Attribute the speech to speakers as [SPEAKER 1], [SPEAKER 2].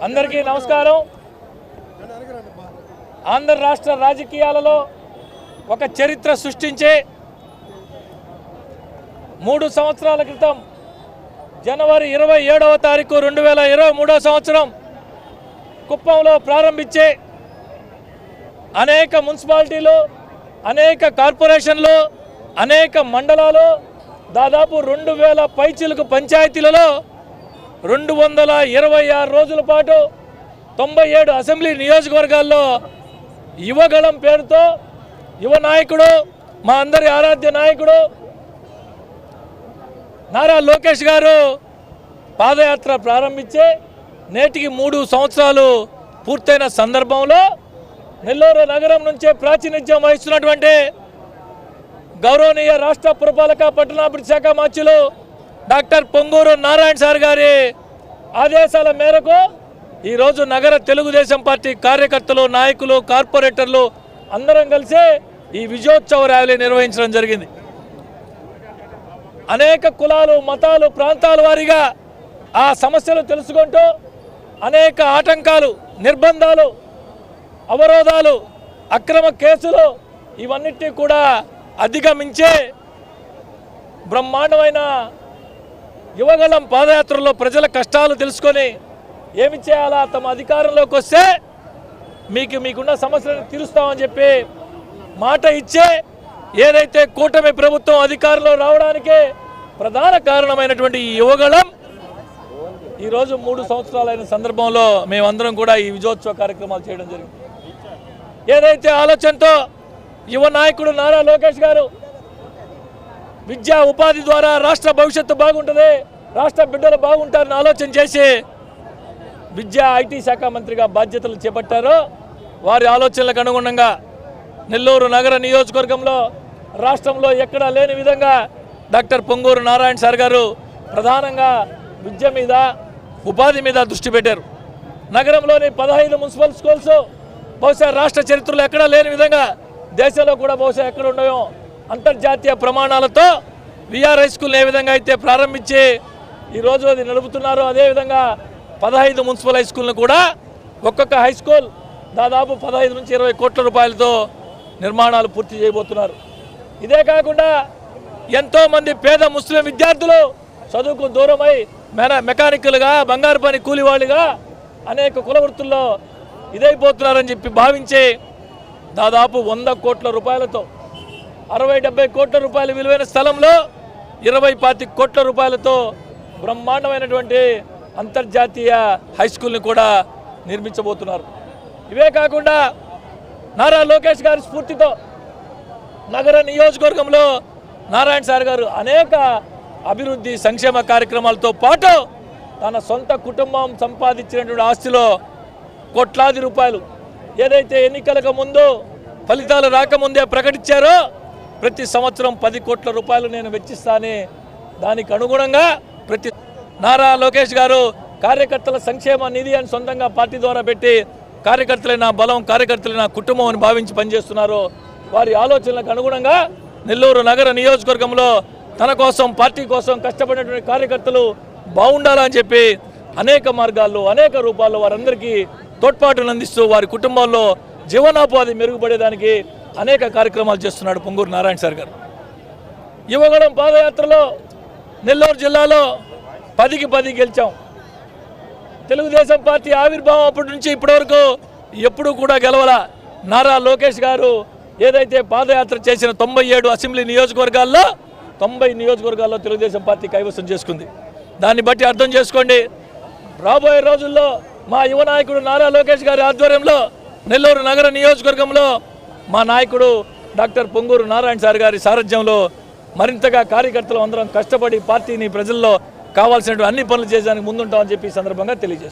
[SPEAKER 1] అందరికీ నమస్కారం. ఆంధ్ర రాష్ట్ర రాజకీయాలలో ఒక చరిత్ర సృష్టించే మూడు సంవత్సరాల క్రితం జనవరి ఇరవై ఏడవ తారీఖు రెండు వేల ఇరవై మూడో సంవత్సరం కుప్పంలో ప్రారంభించే అనేక మున్సిపాలిటీలు అనేక కార్పొరేషన్లు అనేక మండలాలు దాదాపు రెండు వేల పైచిలకు పంచాయతీలలో రెండు వందల ఇరవై ఆరు రోజుల పాటు తొంభై ఏడు అసెంబ్లీ నియోజకవర్గాల్లో యువగళం పేరుతో యువ నాయకుడు మా అందరి ఆరాధ్య నాయకుడు నారా లోకేష్ గారు పాదయాత్ర ప్రారంభించి నేటికి మూడు సంవత్సరాలు పూర్తయిన సందర్భంలో నెల్లూరు నగరం నుంచే ప్రాతినిధ్యం వహిస్తున్నటువంటి గౌరవనీయ రాష్ట్ర పురపాలక పట్టణాభివృద్ధి శాఖ మార్చులు డాక్టర్ పొంగూరు నారాయణ సార్ గారి ఆదేశాల మేరకు ఈరోజు నగర తెలుగుదేశం పార్టీ కార్యకర్తలు నాయకులు కార్పొరేటర్లు అందరం కలిసి ఈ విజయోత్సవ ర్యాలీ నిర్వహించడం జరిగింది. అనేక కులాలు మతాలు ప్రాంతాల వారీగా ఆ సమస్యలు తెలుసుకుంటూ అనేక ఆటంకాలు నిర్బంధాలు అవరోధాలు అక్రమ కేసులు ఇవన్నిటినీ కూడా అధిగమించే బ్రహ్మాండమైన యువగలం పాదయాత్రలో ప్రజల కష్టాలు తెలుసుకొని ఏమి చేయాలా? తమ అధికారంలోకి వస్తే మీకు మీకున్న సమస్యలను తీరుస్తామని చెప్పి మాట ఇచ్చే ఏదైతే కూటమి ప్రభుత్వం అధికారంలో రావడానికి ప్రధాన కారణమైనటువంటి ఈ యువగళం ఈరోజు మూడు సంవత్సరాలైన సందర్భంలో మేమందరం కూడా ఈ విజయోత్సవ కార్యక్రమాలు చేయడం జరిగింది. ఏదైతే ఆలోచనతో యువ నాయకుడు నారా లోకేష్ గారు విద్యా ఉపాధి ద్వారా రాష్ట్ర భవిష్యత్తు బాగుంటుంది. రాష్ట్ర బిడ్డలు బాగుంటారని ఆలోచన చేసి విద్యా ఐటీ శాఖ మంత్రిగా బాధ్యతలు చేపట్టారో. వారి ఆలోచనలకు అనుగుణంగా నెల్లూరు నగర నియోజకవర్గంలో రాష్ట్రంలో ఎక్కడా లేని విధంగా డాక్టర్ పొంగూరు నారాయణ సార్ గారు ప్రధానంగా విద్య మీద ఉపాధి మీద దృష్టి పెట్టారు. నగరంలోని పదహైదు మున్సిపల్ స్కూల్స్ బహుశా రాష్ట్ర చరిత్రలో ఎక్కడా లేని విధంగా దేశంలో కూడా బహుశా ఎక్కడ ఉండవో అంతర్జాతీయ ప్రమాణాలతో విఆర్ హై స్కూల్ ఏ విధంగా అయితే ప్రారంభించి ఈరోజు అది నడుపుతున్నారో అదేవిధంగా పదహైదు మున్సిపల్ హై స్కూల్ను కూడా ఒక్కొక్క హై స్కూల్ దాదాపు పదహైదు నుంచి ఇరవై కోట్ల రూపాయలతో నిర్మాణాలు పూర్తి చేయబోతున్నారు. ఇదే కాకుండా ఎంతోమంది పేద ముస్లిం విద్యార్థులు చదువుకు దూరమై మెన మెకానికల్గా బంగారు పని కూలివాళ్ళుగా అనేక కుల వృత్తుల్లో ఇదైపోతున్నారని చెప్పి భావించి దాదాపు వంద కోట్ల రూపాయలతో అరవై డెబ్బై కోట్ల రూపాయల విలువైన స్థలంలో ఇరవై పాతి కోట్ల రూపాయలతో బ్రహ్మాండమైనటువంటి అంతర్జాతీయ హై స్కూల్ని కూడా నిర్మించబోతున్నారు. ఇవే కాకుండా నారా లోకేష్ గారి స్ఫూర్తితో నగర నియోజకవర్గంలో నారాయణ సార్ గారు అనేక అభివృద్ధి సంక్షేమ కార్యక్రమాలతో పాటు తన సొంత కుటుంబం సంపాదించినటువంటి ఆస్తిలో కోట్లాది రూపాయలు ఏదైతే ఎన్నికలకు ముందు ఫలితాలు రాకముందే ప్రకటించారో ప్రతి సంవత్సరం పది కోట్ల రూపాయలు నేను వెచ్చిస్తానే. దానికి అనుగుణంగా ప్రతి నారా లోకేష్ గారు కార్యకర్తల సంక్షేమ నిధి అని సొంతంగా పార్టీ ద్వారా పెట్టి కార్యకర్తలే నా బలం కార్యకర్తలే నా కుటుంబం అని భావించి పనిచేస్తున్నారు. వారి ఆలోచనలకు అనుగుణంగా నెల్లూరు నగర నియోజకవర్గంలో తన కోసం పార్టీ కోసం కష్టపడినటువంటి కార్యకర్తలు బాగుండాలని చెప్పి అనేక మార్గాల్లో అనేక రూపాల్లో వారందరికీ తోడ్పాటును అందిస్తూ వారి కుటుంబాల్లో జీవనోపాధి మెరుగుపడేదానికి అనేక కార్యక్రమాలు చేస్తున్నాడు పొంగూరు నారాయణ సార్ గారు. యువగడం పాదయాత్రలో నెల్లూరు జిల్లాలో పదికి పది గెలిచాం. తెలుగుదేశం పార్టీ ఆవిర్భావం అప్పటి నుంచి ఇప్పటివరకు ఎప్పుడూ కూడా గెలవల. నారా లోకేష్ గారు ఏదైతే పాదయాత్ర చేసిన తొంభై ఏడు అసెంబ్లీ నియోజకవర్గాల్లో తొంభై నియోజకవర్గాల్లో తెలుగుదేశం పార్టీ కైవసం చేసుకుంది. దాన్ని బట్టి అర్థం చేసుకోండి. రాబోయే రోజుల్లో మా యువ నాయకుడు నారా లోకేష్ గారి ఆధ్వర్యంలో నెల్లూరు నగర నియోజకవర్గంలో మా నాయకుడు డాక్టర్ పొంగూరు నారాయణ సార్ గారి సారథ్యంలో మరింతగా కార్యకర్తలు అందరం కష్టపడి పార్టీని ప్రజల్లో కావాల్సినటువంటి అన్ని పనులు చేయడానికి ముందుంటామని చెప్పి సందర్భంగా తెలియజేస్తారు